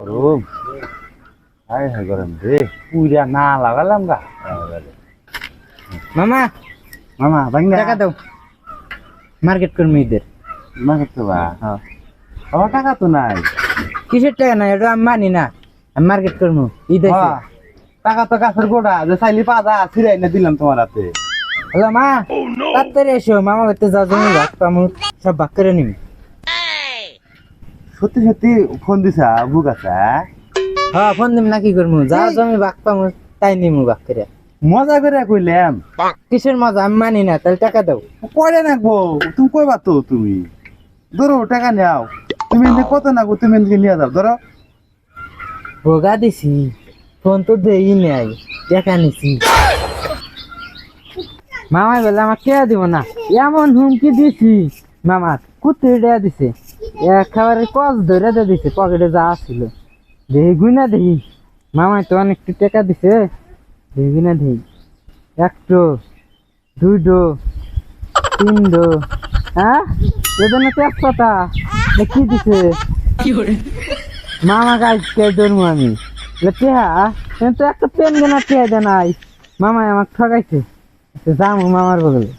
গরম। High high গরম রে। পুরা না লাগালাম গা। মামা। মামা বাংলা। টাকা দাও। মার্কেট কর্মী ঈদের মা করতে বা হ্যাঁ। আমার টাকা তো নাই। কিসের টাকা না এটা আমি মানি না। আমি মার্কেট করব। ঈদ হ্যাঁ, টাকা তো গাছের গোড়া। যে চাইলি পাতা ছিড়াই না দিলাম তোমার হাতে। হ্যালো মা। তাড়াতাড়ি এসো। মামা বাড়িতে যাও জমি ভাগ সব ভাগ করে নিবি। সত্যি সত্যি ফোন দিছা বুক আছে হ্যাঁ ফোন দিম না কি করব যা জমি ভাগ পামু তাই নিমু ভাগ করে মজা করে কইলাম। কিসের মজা? আমি মানি না তাহলে টাকা দাও। পরে নাকবো? তুমি কইবা তো তুমি? ধরো টাকা নাও। তুমি কত নাকবো তুমি নিয়ে যাও ধরো। ভোগা দিছি ফোন তো দেই নাই টাকা নিছি। মামা বলে আমার কে দিব না? এমন হুমকি দিছি। মামা কুত্তে দিছে। একেবারে কস ধরে দিয়ে দিছে পকেটে যা ছিল। দেখি গুনা দেখি। মামাই তো অনেক টাকা দিছে। দেখি গুনা দেখি। একটো দুটো তিনটো হ্যাঁ? এজন্য তেজপাতা। এ কি দিছে? মামা গাছ কে ধরবো আমি। টেহা কিন্তু একটা পেন কেনা টেহা দে নাই মামাই আমাকে ঠকাইছে। তো যাব মামার বগলে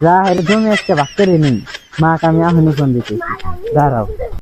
যা হেরে জমি আজকে ভাগ করে নিই মাকে আমি এখনই ফোন দিতেছি। দাঁড়াও